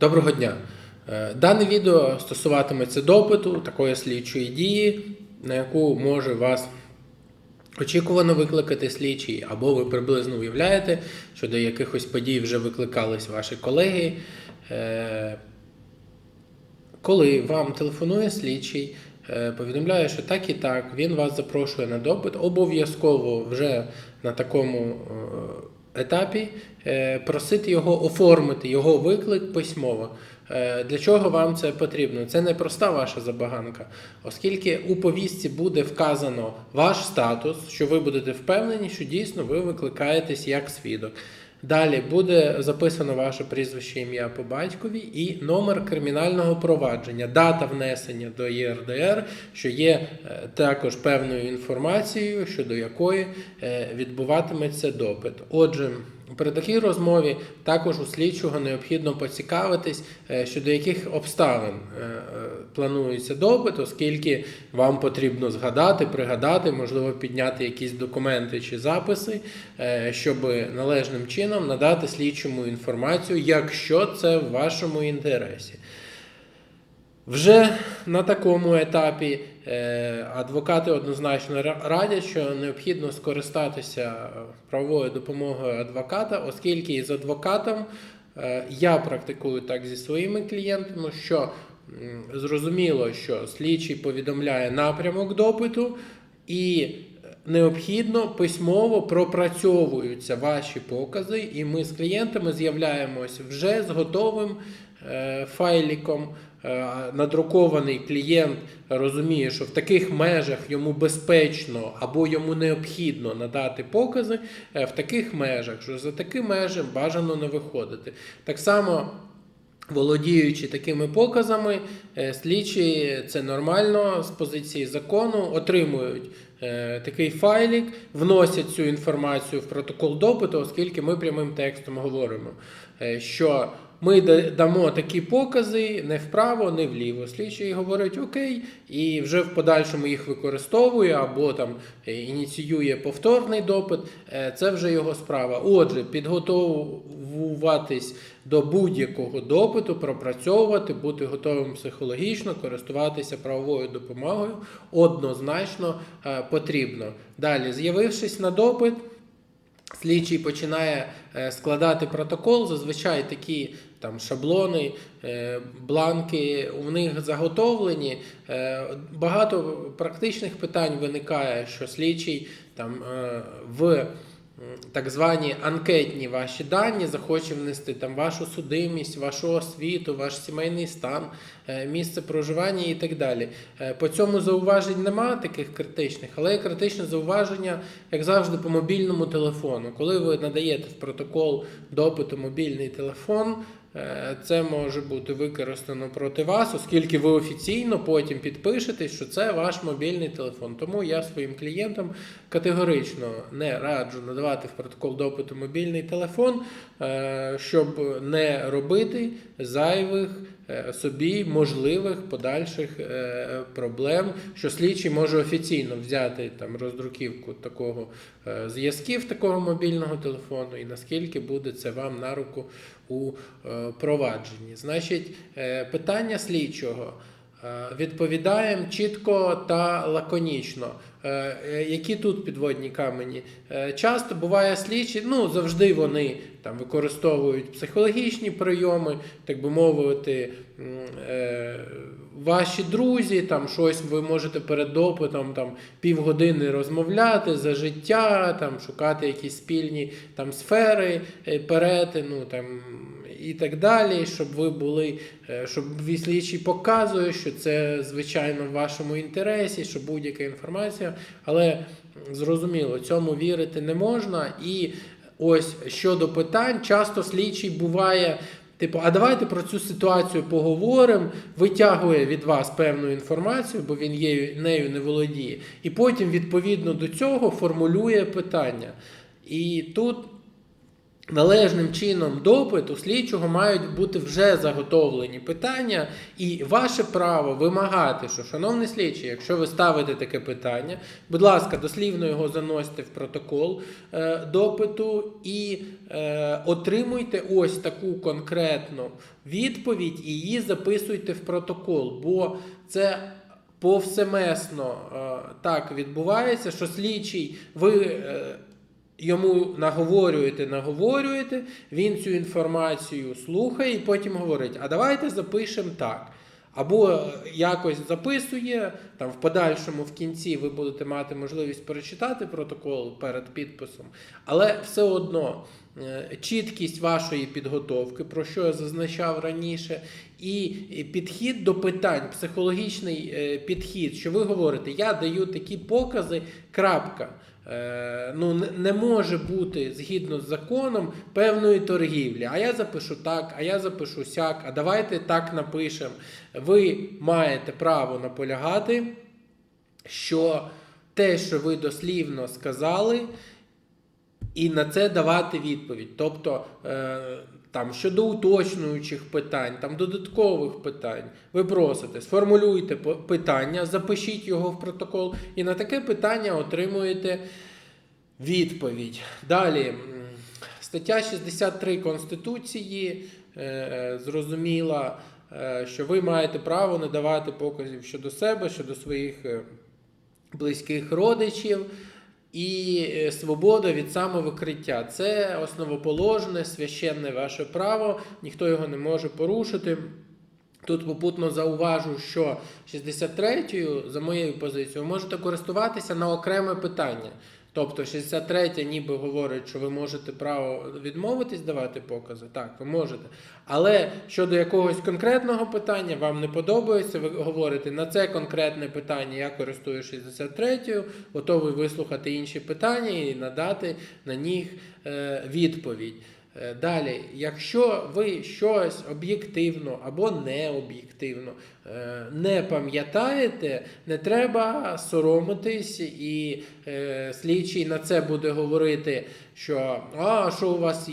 Доброго дня! Е, Дане відео стосуватиметься допиту такої слідчої дії, на яку може вас очікувано викликати слідчий, або ви приблизно уявляєте, що до якихось подій вже викликались ваші колеги. Е, Коли вам телефонує слідчий, е, повідомляє, що так і так, він вас запрошує на допит, обов'язково вже на такому етапі е, просити його оформити, його виклик письмово. Е, Для чого вам це потрібно? Це не проста ваша забаганка, оскільки у повістці буде вказано ваш статус, що ви будете впевнені, що дійсно ви викликаєтесь як свідок. Далі буде записано ваше прізвище, ім'я по батькові і номер кримінального провадження, дата внесення до ЄРДР, що є е, також певною інформацією, щодо якої е, відбуватиметься допит. Отже, при такій розмові також у слідчого необхідно поцікавитись, е, щодо яких обставин е, е, планується допит, оскільки вам потрібно згадати, пригадати, можливо, підняти якісь документи чи записи, щоб належним чином надати слідчому інформацію, якщо це в вашому інтересі. Вже на такому етапі е, адвокати однозначно радять, що необхідно скористатися правовою допомогою адвоката, оскільки із адвокатом е, я практикую так зі своїми клієнтами, що зрозуміло, що слідчий повідомляє напрямок допиту і необхідно письмово пропрацьовуються ваші покази, і ми з клієнтами з'являємось вже з готовим е, файліком. Е, Надрукований клієнт розуміє, що в таких межах йому безпечно або йому необхідно надати покази, е, в таких межах, що за такі межі бажано не виходити. Так само Володіючи такими показами, е, слідчі це нормально з позиції закону, отримують такий файлік, вносять цю інформацію в протокол допиту, оскільки ми прямим текстом говоримо, е, що ми дамо такі покази не вправо, не вліво. Слідчий говорить окей, і вже в подальшому їх використовує або там е, ініціює повторний допит. Е, Це вже його справа. Отже, підготовуватись до будь-якого допиту, пропрацьовувати, бути готовим психологічно, користуватися правовою допомогою однозначно е, потрібно. Далі, з'явившись на допит. Слідчий починає е, складати протокол. Зазвичай такі там шаблони, е, бланки у них заготовлені. Багато практичних питань виникає, що слідчий там в так звані анкетні ваші дані захоче внести там вашу судимість, вашу освіту, ваш сімейний стан, е, місце проживання і так далі. Е, По цьому зауважень немає таких критичних, але є критичне зауваження, як завжди, по мобільному телефону. Коли ви надаєте в протокол допиту мобільний телефон, це може бути використано проти вас, оскільки ви офіційно потім підпишете, що це ваш мобільний телефон. Тому я своїм клієнтам категорично не раджу надавати в протокол допиту мобільний телефон, е, щоб не робити зайвих е, собі можливих подальших е, проблем, що слідчий може офіційно взяти там роздруківку такого е, зв'язків такого мобільного телефону, і наскільки буде це вам на руку у е, провадженні. Значить, е, питання слідчого. Е, Відповідаємо чітко та лаконічно. Е, е, Які тут підводні камені? Е, Часто буває слідчі, ну завжди вони там використовують психологічні прийоми, так би мовити, е, ваші друзі, там щось ви можете перед допитом там півгодини розмовляти за життя, там шукати якісь спільні там сфери е, перетину, там і так далі, щоб ви були, е, щоб слідчий показує, що це звичайно в вашому інтересі, що будь-яка інформація, але зрозуміло, цьому вірити не можна. І ось щодо питань, часто слідчий буває. Типу, а давайте про цю ситуацію поговоримо, витягує від вас певну інформацію, бо він є, нею не володіє, і потім, відповідно до цього, формулює питання. І тут належним чином допит у слідчого мають бути вже заготовлені питання, і ваше право вимагати, що, шановний слідчий, якщо ви ставите таке питання, будь ласка, дослівно його заносьте в протокол е, допиту і е, отримуйте ось таку конкретну відповідь і її записуйте в протокол, бо це повсемесно е, так відбувається, що слідчий ви. Йому наговорюєте, наговорюєте, він цю інформацію слухає і потім говорить: а давайте запишемо так. Або е, якось записує, там в подальшому в кінці ви будете мати можливість перечитати протокол перед підписом, але все одно е, чіткість вашої підготовки, про що я зазначав раніше, і і підхід до питань, психологічний е, підхід, що ви говорите, я даю такі покази, крапка. Е, ну, не- може бути згідно з законом певної торгівлі. А я запишу так, а я запишу сяк, а давайте так напишемо. Ви маєте право наполягати, що те, що ви дослівно сказали, і на це давати відповідь. Тобто, е, там щодо уточнюючих питань, там додаткових питань, ви просите, сформулюйте питання, запишіть його в протокол, і на таке питання отримуєте відповідь. Далі, стаття 63 Конституції е, зрозуміла, е, що ви маєте право не давати показів щодо себе, щодо своїх е, близьких родичів. І е, свобода від самовикриття це основоположне, священне ваше право, ніхто його не може порушити. Тут попутно зауважу, що 63-ю, за моєю позицією, можете користуватися на окреме питання. Тобто 63 ніби говорить, що ви можете право відмовитись давати покази. Так, ви можете. Але щодо якогось конкретного питання вам не подобається, ви говорите на це конкретне питання, я користую 63-ю, готовий вислухати інші питання і надати на них е, відповідь. Е, Далі, якщо ви щось об'єктивно або не об'єктивно е, не пам'ятаєте, не треба соромитись, і е, слідчий на це буде говорити, що а що у вас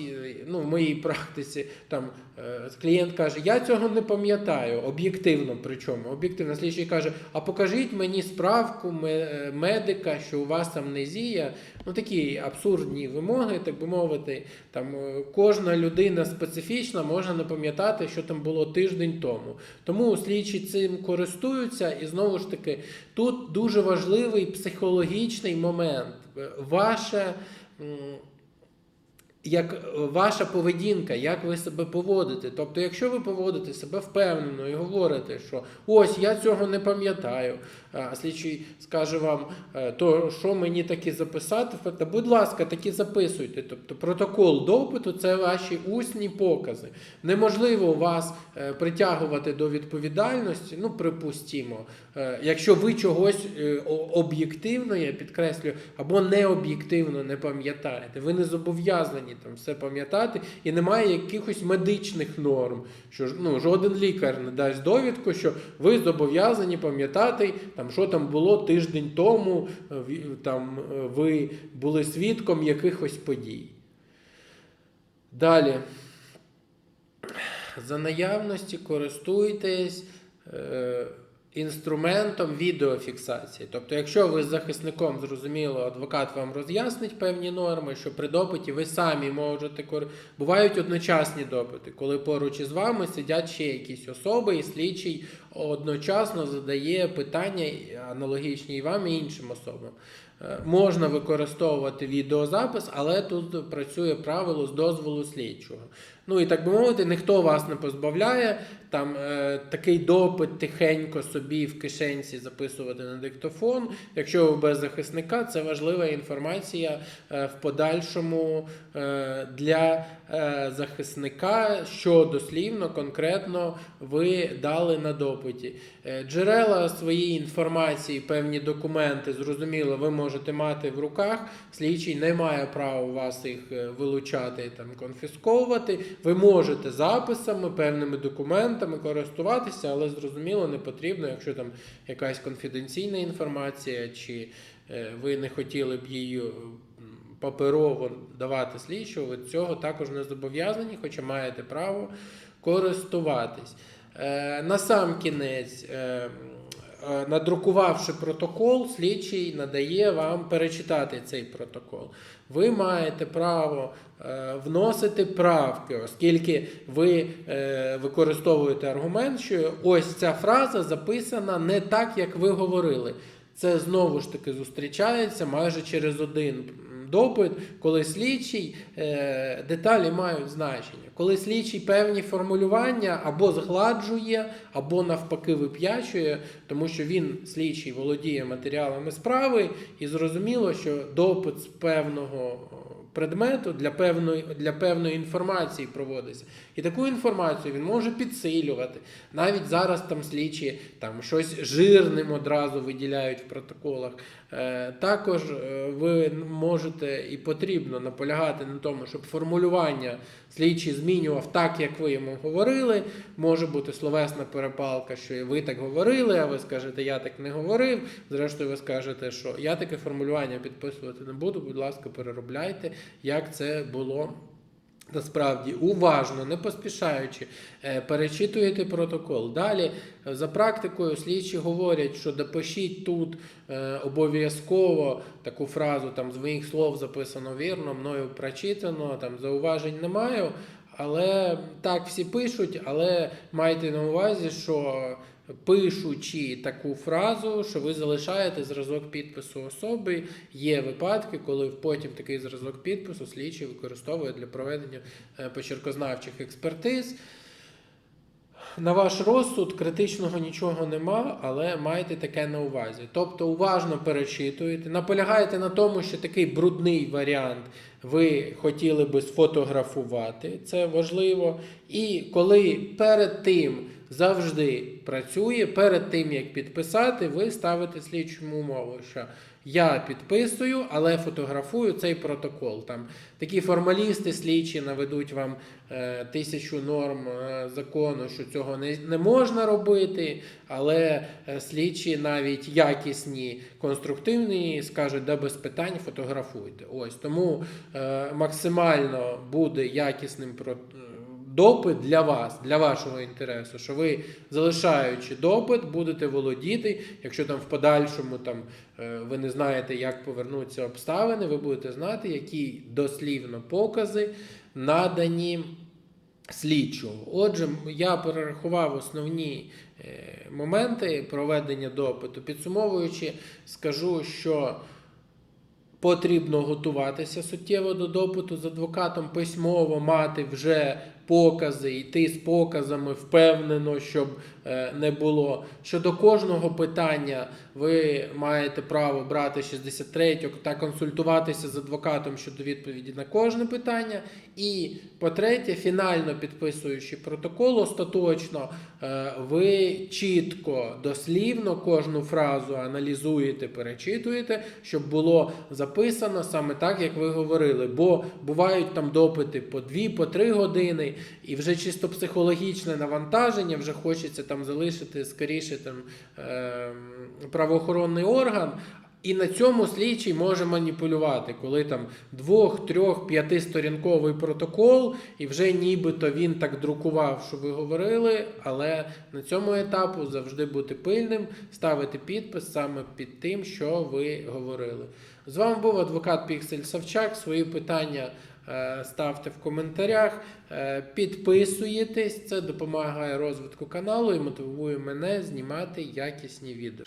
ну, в моїй практиці там е, клієнт каже, я цього не пам'ятаю, об'єктивно причому. Об'єктивно слідчий каже, а покажіть мені справку е, медика, що у вас амнезія. Ну такі абсурдні вимоги, так би мовити. Там е, кожна людина специфічна може не пам'ятати, що там було тиждень тому. Тому слідчі цим користуються, і знову ж таки, тут дуже важливий психологічний момент. Ваше. як ваша поведінка, як ви себе поводите. Тобто, якщо ви поводите себе впевнено і говорите, що ось я цього не пам'ятаю, а слідчий скаже вам, е, то що мені таки записати, та будь ласка, таки записуйте. Тобто протокол допиту це ваші усні покази. Неможливо вас е, притягувати до відповідальності, ну припустімо, е, якщо ви чогось об'єктивно, я підкреслюю, або необ'єктивно не пам'ятаєте. Ви не зобов'язані там все пам'ятати, і немає якихось медичних норм. Що ну, жоден лікар не дасть довідку, що ви зобов'язані пам'ятати, там, що там було тиждень тому, е, там, е, ви були свідком якихось подій. Далі. За наявності користуйтесь е, інструментом відеофіксації. Тобто, якщо ви з захисником зрозуміло, адвокат вам роз'яснить певні норми, що при допиті ви самі можете бувають одночасні допити, коли поруч із вами сидять ще якісь особи, і слідчий одночасно задає питання аналогічні і вам, і іншим особам. Е, Можна використовувати відеозапис, але тут працює правило з дозволу слідчого. Ну і так би мовити, ніхто вас не позбавляє там е, такий допит тихенько собі в кишенці записувати на диктофон. Якщо ви без захисника, це важлива інформація е, в подальшому е, для захисника, що дослівно конкретно ви дали на допиті. Е, Джерела своєї інформації, певні документи, зрозуміло, ви можете мати в руках. Слідчий не має права вас їх е, вилучати там конфісковувати. Ви можете записами, певними документами користуватися, але зрозуміло не потрібно, якщо там якась конфіденційна інформація, чи е, ви не хотіли б її паперово давати слідчого, ви цього також не зобов'язані, хоча маєте право користуватись. Е, на сам кінець, е, е, надрукувавши протокол, слідчий надає вам перечитати цей протокол. Ви маєте право вносити правки, оскільки ви використовуєте аргумент, що ось ця фраза записана не так, як ви говорили. Це знову ж таки зустрічається майже через один допит, коли слідчий е, деталі мають значення. Коли слідчий певні формулювання або згладжує, або навпаки вип'ячує, тому що він слідчий володіє матеріалами справи, і зрозуміло, що допит з певного предмету для певної, для певної інформації проводиться. І таку інформацію він може підсилювати. Навіть зараз там слідчі там щось жирним одразу виділяють в протоколах. Е, також е, ви можете і потрібно наполягати на тому, щоб формулювання слідчий змінював так, як ви йому говорили. Може бути словесна перепалка, що ви так говорили, а ви скажете, я так не говорив. Зрештою, ви скажете, що я таке формулювання підписувати не буду. Будь ласка, переробляйте, як це було. Насправді уважно, не поспішаючи, е, перечитуєте протокол. Далі, е, за практикою, слідчі говорять, що допишіть тут е, обов'язково таку фразу, там з моїх слов записано вірно, мною прочитано, там зауважень не маю. Але так всі пишуть, але майте на увазі, що пишучи таку фразу, що ви залишаєте зразок підпису особи. Є випадки, коли потім такий зразок підпису слідчий використовує для проведення е, почеркознавчих експертиз. На ваш розсуд критичного нічого нема, але майте таке на увазі. Тобто уважно перечитуєте, наполягаєте на тому, що такий брудний варіант ви хотіли би сфотографувати, це важливо. І коли перед тим завжди працює, перед тим як підписати, ви ставите слідчому умову, що я підписую, але фотографую цей протокол. Там такі формалісти слідчі наведуть вам е, тисячу норм е, закону, що цього не, не можна робити, але е, слідчі навіть якісні, конструктивні скажуть, да без питань фотографуйте. Ось тому е, максимально буде якісним про. Допит для вас, для вашого інтересу, що ви, залишаючи допит, будете володіти. Якщо там в подальшому там е, ви не знаєте, як повернуться обставини, ви будете знати, які дослівно покази надані слідчого. Отже, я перерахував основні е, моменти проведення допиту. Підсумовуючи, скажу, що. Потрібно готуватися суттєво до допиту з адвокатом, письмово мати вже покази, йти з показами впевнено, щоб е, не було. Щодо кожного питання ви маєте право брати 63 та консультуватися з адвокатом щодо відповіді на кожне питання. І по-третє, фінально підписуючи протокол, остаточно е, ви чітко, дослівно кожну фразу аналізуєте, перечитуєте, щоб було записано саме так, як ви говорили. Бо бувають там допити по 2 по 3 і вже чисто психологічне навантаження, вже хочеться там залишити скоріше там, е, правоохоронний орган. І на цьому слідчий може маніпулювати, коли там двох, трьох, п'ятисторінковий протокол, і вже нібито він так друкував, що ви говорили, але на цьому етапу завжди бути пильним, ставити підпис саме під тим, що ви говорили. З вами був адвокат Піксель Савчак. Свої питання ставте в коментарях, е, підписуєтесь, це допомагає розвитку каналу і мотивує мене знімати якісні відео.